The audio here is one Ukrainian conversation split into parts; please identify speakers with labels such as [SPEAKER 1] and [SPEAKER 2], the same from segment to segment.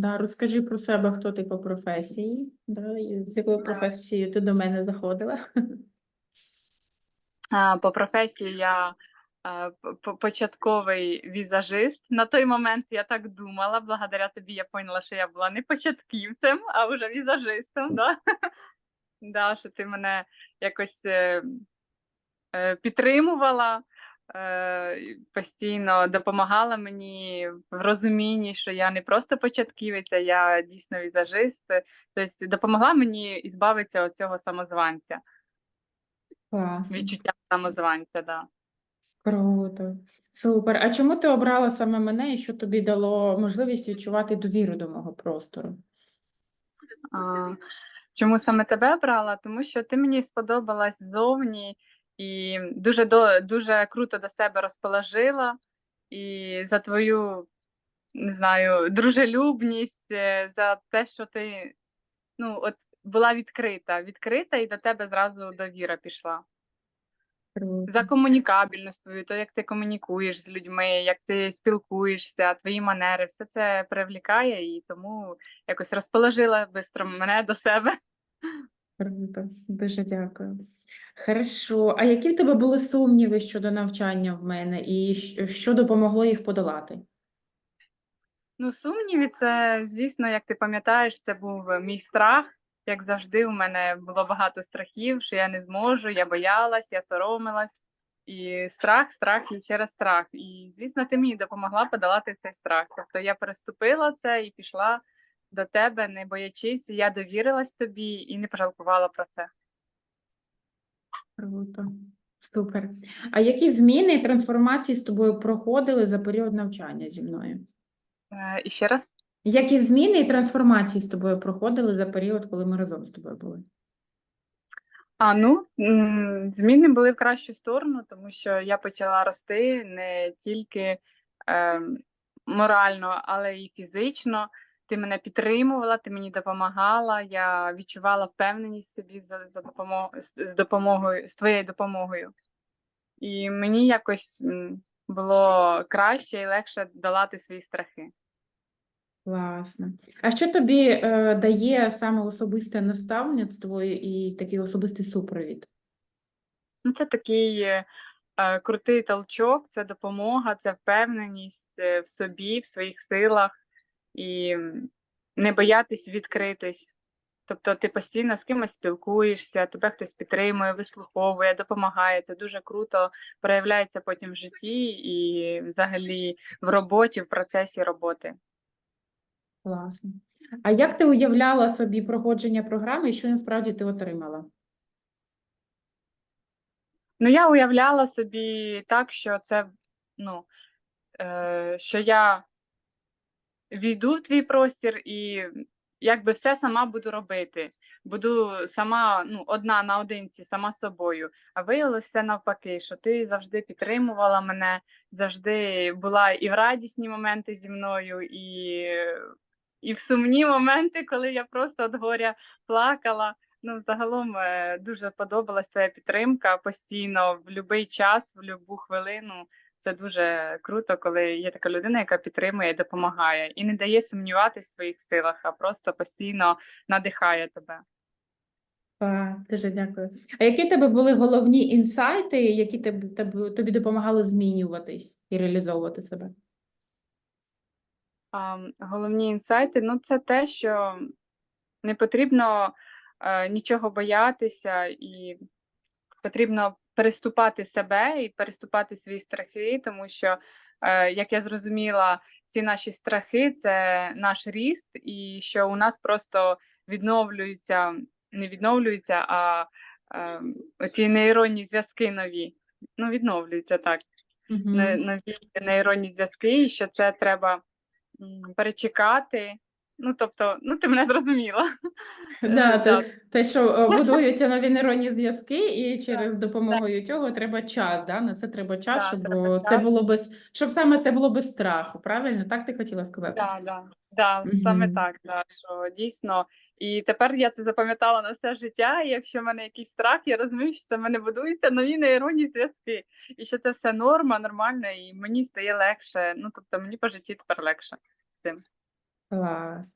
[SPEAKER 1] да. Розкажи про себе, хто ти по професії, да, і з якою професією ти до мене заходила.
[SPEAKER 2] А, По професії я п- початковий візажист. На той момент я так думала. Благодаря тобі я поняла, що я була не початківцем, а вже візажистом. Да? Да, що ти мене якось е, е, підтримувала, е, постійно допомагала мені в розумінні, що я не просто початківець, а я дійсно візажист. Тобто допомогла мені ізбавитися від цього самозванця,
[SPEAKER 1] Класно.
[SPEAKER 2] відчуття самозванця. Да.
[SPEAKER 1] Круто. Супер. А чому ти обрала саме мене і що тобі дало можливість відчувати довіру до мого простору?
[SPEAKER 2] А, Чому саме тебе брала? Тому що ти мені сподобалась ззовні і дуже до, дуже круто до себе розположила. І за твою, не знаю, дружелюбність, е, за те, що ти ну, от була відкрита, відкрита, і до тебе зразу довіра пішла. За комунікабельність твою, то як ти комунікуєш з людьми, як ти спілкуєшся, твої манери, все це привлікає і тому якось розположила бистро мене до себе.
[SPEAKER 1] Круто. Дуже дякую. Хорошо. А які в тебе були сумніви щодо навчання в мене і що допомогло їх подолати?
[SPEAKER 2] Ну, сумніви, це, звісно, як ти пам'ятаєш, це був мій страх. Як завжди, у мене було багато страхів, що я не зможу, я боялась, я соромилась. І страх, страх і через страх. І, звісно, ти мені допомогла подолати цей страх. Тобто я переступила це і пішла до тебе, не боячись, я довірилась тобі і не пожалкувала про це.
[SPEAKER 1] Круто. Супер. А які зміни і трансформації з тобою проходили за період навчання зі мною?
[SPEAKER 2] Е, І ще раз.
[SPEAKER 1] Які зміни і трансформації з тобою проходили за період, коли ми разом з тобою були?
[SPEAKER 2] А ну зміни були в кращу сторону, тому що я почала рости не тільки е, морально, але й фізично. Ти мене підтримувала, ти мені допомагала. Я відчувала впевненість в собі за, за допомогою з допомогою з твоєю допомогою. І мені якось було краще і легше долати свої страхи.
[SPEAKER 1] Класно. А що тобі е, дає саме особисте наставництво і такий особистий супровід?
[SPEAKER 2] Ну, це такий е, е, крутий толчок, це допомога, це впевненість е, в собі, в своїх силах і не боятись відкритись. Тобто ти постійно з кимось спілкуєшся, тебе хтось підтримує, вислуховує, допомагає. Це дуже круто проявляється потім в житті і взагалі в роботі, в процесі роботи.
[SPEAKER 1] Класно. А як ти уявляла собі проходження програми і що насправді ти отримала?
[SPEAKER 2] Ну, я уявляла собі так, що це, ну, е, що я війду в твій простір і якби все сама буду робити. Буду сама, ну, одна наодинці, сама собою. А виявилося навпаки, що ти завжди підтримувала мене, завжди була і в радісні моменти зі мною, і, і в сумні моменти, коли я просто від горя плакала. Ну, загалом е, дуже подобалась твоя підтримка постійно, в будь-який час, в будь-яку хвилину. Це дуже круто, коли є така людина, яка підтримує і допомагає, і не дає сумніватись в своїх силах, а просто постійно надихає тебе.
[SPEAKER 1] А, дуже дякую. А які тебе були головні інсайти, які тебе, тобі допомагали змінюватись і реалізовувати себе?
[SPEAKER 2] А, головні інсайти ну це те, що не потрібно е, нічого боятися, і потрібно переступати себе і переступати свої страхи, тому що, е, як я зрозуміла, ці наші страхи це наш ріст, і що у нас просто відновлюються, не відновлюються, а е, оці нейронні зв'язки нові. Ну, відновлюються так. Нові нейронні зв'язки, і що це треба перечекати. Ну, тобто, ну ти мене зрозуміла.
[SPEAKER 1] Да,
[SPEAKER 2] Е,
[SPEAKER 1] це те, що е, будуються нові нейронні зв'язки, і через допомогою цього треба час. Да? На це треба час,
[SPEAKER 2] Да,
[SPEAKER 1] щоб
[SPEAKER 2] треба
[SPEAKER 1] це було без, щоб саме це було без страху. Правильно? Так ти хотіла сказати?
[SPEAKER 2] Да, да, да, саме так, да, що дійсно. І тепер я це запам'ятала на все життя. І якщо в мене якийсь страх, я розумію, що це в мене будуються нові нейронні зв'язки, і що це все норма, нормально, і мені стає легше. Ну тобто мені по житті тепер легше з цим.
[SPEAKER 1] Клас.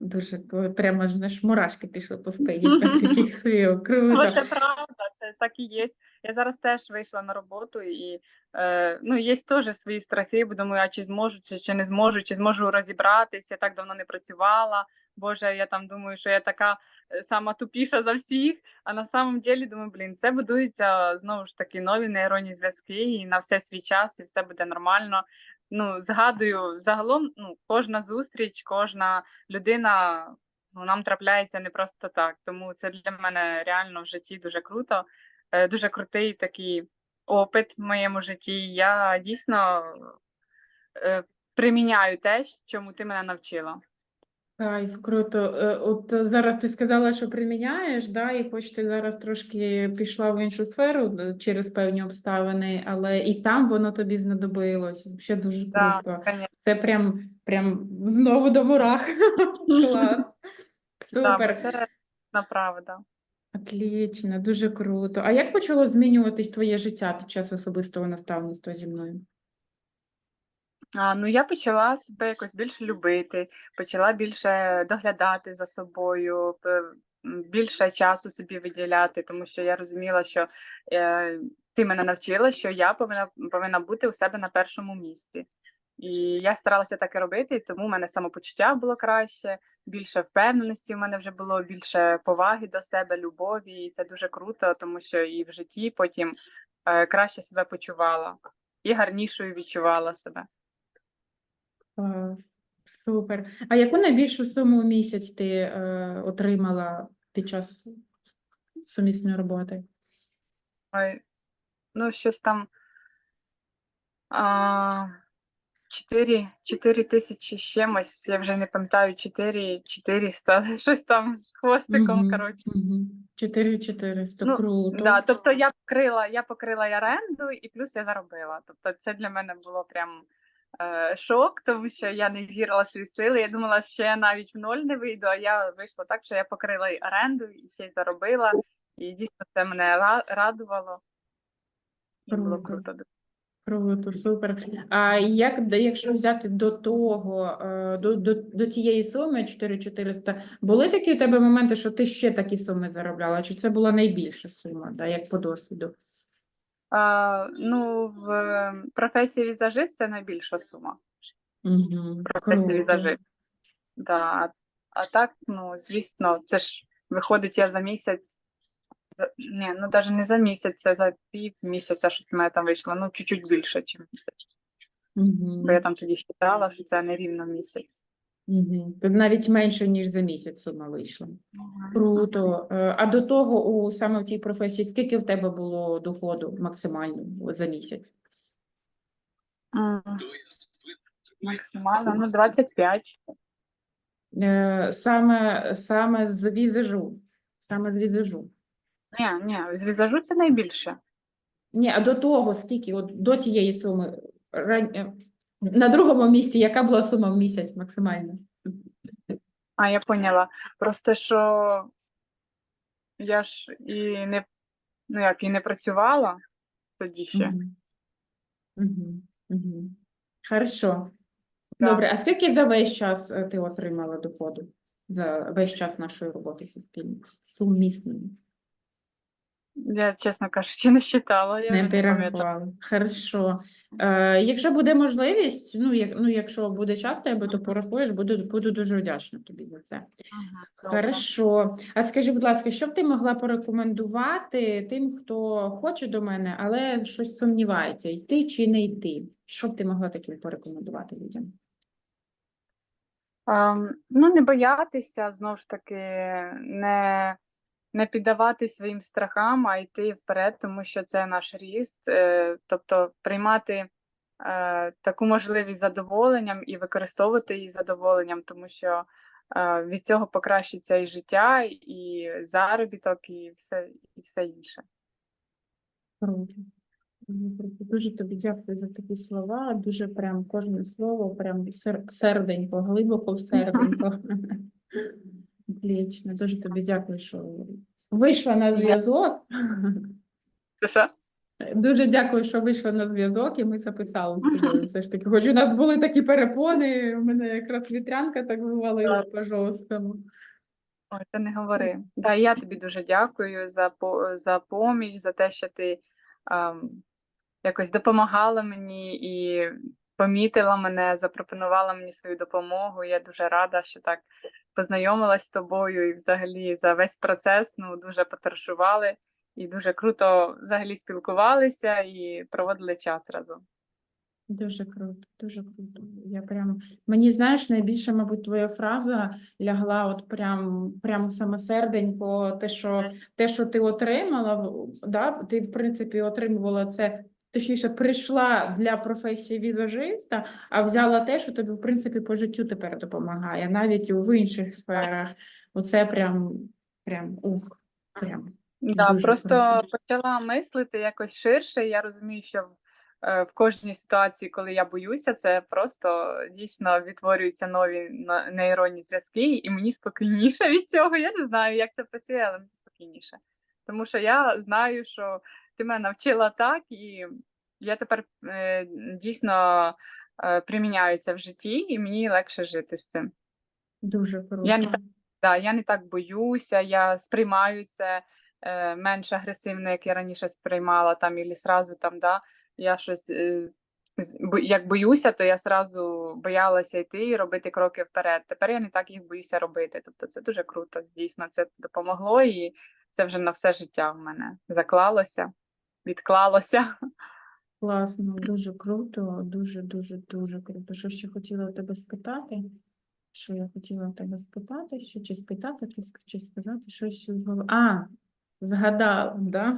[SPEAKER 1] Дуже прямо ж знаєш, мурашки пішли по спині. таких. Круто.
[SPEAKER 2] Це правда, це так і є. Я зараз теж вийшла на роботу і е, ну, є теж свої страхи, бо думаю, а чи зможу, чи, чи не зможу, чи зможу розібратися. Я так давно не працювала. Боже, я там думаю, що я така е, сама тупіша за всіх. А на самом деле думаю, блін, це будується знову ж таки нові нейронні зв'язки, і на все свій час, і все буде нормально. Ну, згадую, загалом, ну, кожна зустріч, кожна людина ну, нам трапляється не просто так. Тому це для мене реально в житті дуже круто, е, дуже крутий такий опит в моєму житті. Я дійсно е, приміняю те, чому ти мене навчила.
[SPEAKER 1] Кайф, круто. Е, От е, зараз ти сказала, що приміняєш, да, і хоч ти зараз трошки пішла в іншу сферу е, через певні обставини, але і там воно тобі знадобилось. Ще дуже
[SPEAKER 2] Да,
[SPEAKER 1] круто.
[SPEAKER 2] конечно.
[SPEAKER 1] Це прям, прям знову до мурах. Клас.
[SPEAKER 2] Да,
[SPEAKER 1] Супер.
[SPEAKER 2] це правда.
[SPEAKER 1] Отлично, дуже круто. А як почало змінюватись твоє життя під час особистого наставництва зі мною?
[SPEAKER 2] А, ну, я почала себе якось більше любити, почала більше доглядати за собою, більше часу собі виділяти, тому що я розуміла, що е, ти мене навчила, що я повинна, повинна бути у себе на першому місці. І я старалася так і робити, і тому в мене самопочуття було краще, більше впевненості в мене вже було, більше поваги до себе, любові. І це дуже круто, тому що і в житті потім е, краще себе почувала і гарнішою відчувала себе.
[SPEAKER 1] А, Супер. А яку найбільшу суму в місяць ти е, отримала під час сумісної роботи?
[SPEAKER 2] Ой, ну, щось там а, 4, 4 тисячі з чимось, я вже не пам'ятаю, 4, 400, щось там з хвостиком,
[SPEAKER 1] Мгм,
[SPEAKER 2] коротше.
[SPEAKER 1] мгм. 4400,
[SPEAKER 2] Ну,
[SPEAKER 1] круто.
[SPEAKER 2] Да, тобто я покрила, я покрила оренду і плюс я заробила. Тобто це для мене було прям е, шок, тому що я не вірила свої сили. Я думала, що я навіть в ноль не вийду, а я вийшла так, що я покрила оренду і ще й заробила. І дійсно це мене радувало. І було
[SPEAKER 1] Круто.
[SPEAKER 2] круто.
[SPEAKER 1] Круто, супер. А як, якщо взяти до того, е, до, до, до тієї суми 4400, були такі у тебе моменти, що ти ще такі суми заробляла? Чи це була найбільша сума, да, як по досвіду?
[SPEAKER 2] А, ну, в професії візажист це найбільша сума.
[SPEAKER 1] Угу,
[SPEAKER 2] Професії візажист. Да. а- так, ну, звісно, це ж виходить я за місяць. За, ні, ну навіть не за місяць, це за пів місяця, щось в мене там вийшло. Ну, чуть-чуть більше, ніж місяць.
[SPEAKER 1] Угу.
[SPEAKER 2] Бо я там тоді считала, що це не рівно місяць.
[SPEAKER 1] Угу. Навіть менше, ніж за місяць сума вийшла. Круто. Е, А до того, у саме в тій професії, скільки в тебе було доходу максимально от за місяць?
[SPEAKER 2] М, Максимально, ну, 25.
[SPEAKER 1] Е, Саме, саме з візажу. Саме з візажу.
[SPEAKER 2] Ні, ні, з візажу це найбільше.
[SPEAKER 1] Ні, а до того, скільки, от до цієї суми, ран- е, на другому місці, яка була сума в місяць максимальна?
[SPEAKER 2] А, я поняла. Просто що я ж і не, ну як, і не працювала тоді ще.
[SPEAKER 1] Мгм. Мгм. Хорошо.
[SPEAKER 2] Да.
[SPEAKER 1] Добре, а скільки за весь час е, ти отримала доходу? За весь час нашої роботи суспільно, сумісної?
[SPEAKER 2] Я, чесно кажучи, не считала. Я
[SPEAKER 1] Не перерахувала. Хорошо. Е, якщо буде можливість, ну, як, ну, якщо буде час, тебе, то порахуєш, буду, буду дуже вдячна тобі за це.
[SPEAKER 2] Ага.
[SPEAKER 1] Хорошо. А скажи, будь ласка, що б ти могла порекомендувати тим, хто хоче до мене, але щось сумнівається, йти чи не йти? Що б ти могла таким порекомендувати людям?
[SPEAKER 2] Ем, ну, не боятися, знову ж таки, не, не піддавати своїм страхам, а йти вперед, тому що це наш ріст. Е, тобто приймати е, таку можливість задоволенням і використовувати її задоволенням, тому що е, від цього покращиться і життя, і заробіток, і все, і все інше.
[SPEAKER 1] Дуже тобі дякую за такі слова. Дуже прям кожне слово, прям серденько, глибоко в серденько. Отлично. Дуже тобі дякую, що вийшла на зв'язок.
[SPEAKER 2] Що?
[SPEAKER 1] Дуже дякую, що вийшла на зв'язок, і ми записали з тобою. Все ж таки, хоч у нас були такі перепони, у мене якраз вітрянка так вивалила по жорсткому.
[SPEAKER 2] Ой, ти не говори. Да, я тобі дуже дякую за, за поміч, за те, що ти ем, якось допомагала мені і помітила мене, запропонувала мені свою допомогу. Я дуже рада, що так познайомилась з тобою і взагалі за весь процес ну, дуже поторшували і дуже круто взагалі спілкувалися і проводили час разом.
[SPEAKER 1] Дуже круто, дуже круто. Я прям мені знаєш, найбільше, мабуть, твоя фраза лягла от прям, прям саме серденько, те, що те, що ти отримала, да, ти в принципі отримувала це. Точніше, прийшла для професії візажиста, а взяла те, що тобі, в принципі, по життю тепер допомагає, навіть в інших сферах. Оце прям, прям ух, прям.
[SPEAKER 2] Да,
[SPEAKER 1] Дуже
[SPEAKER 2] просто
[SPEAKER 1] круто.
[SPEAKER 2] почала мислити якось ширше. Я розумію, що в, е, в кожній ситуації, коли я боюся, це просто дійсно відтворюються нові нейронні зв'язки, і мені спокійніше від цього. Я не знаю, як це працює, але мені спокійніше. Тому що я знаю, що ти мене навчила так, і я тепер е, дійсно е, приміняю це в житті, і мені легше жити з цим.
[SPEAKER 1] Дуже круто.
[SPEAKER 2] Я не так Да, я не так боюся, я сприймаю це е, менш агресивно, як я раніше сприймала там, і сразу там, да, я щось е, як боюся, то я сразу боялася йти і робити кроки вперед. Тепер я не так їх боюся робити. Тобто це дуже круто. Дійсно, це допомогло, і це вже на все життя в мене заклалося, відклалося.
[SPEAKER 1] Класно, дуже круто, дуже, дуже, дуже круто. Що ще хотіла у тебе спитати? Що я хотіла у тебе спитати? Що чи спитати, чи, сказати щось з? А, згадала, да?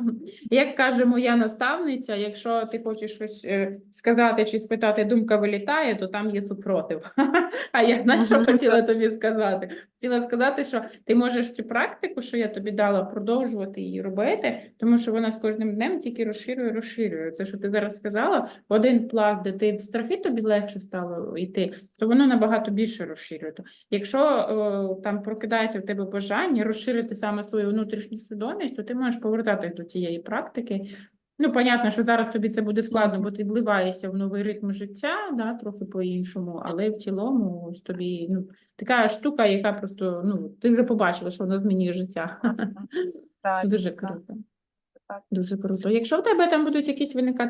[SPEAKER 1] Як каже моя наставниця, якщо ти хочеш щось е, сказати чи спитати, думка вилітає, то там є супротив. А я знаєш, що хотіла тобі сказати? Хотіла сказати, що ти можеш цю практику, що я тобі дала, продовжувати її робити, тому що вона з кожним днем тільки розширює, розширює. Це, що ти зараз сказала, один пласт, де ти в страхи тобі легше стало йти, то воно набагато більше розширює. Якщо е, там прокидається в тебе бажання розширити саме свою внутрішню свідомість, то ти можеш повертатись до цієї практики. Ну, понятно, що зараз тобі це буде складно, бо ти вливаєшся в новий ритм життя, да, трохи по-іншому, але в цілому ось тобі ну, така штука, яка просто ну, ти вже побачила, що вона змінює життя.
[SPEAKER 2] Так,
[SPEAKER 1] Дуже
[SPEAKER 2] так.
[SPEAKER 1] круто.
[SPEAKER 2] так.
[SPEAKER 1] Дуже круто. Якщо в тебе там будуть якісь виникати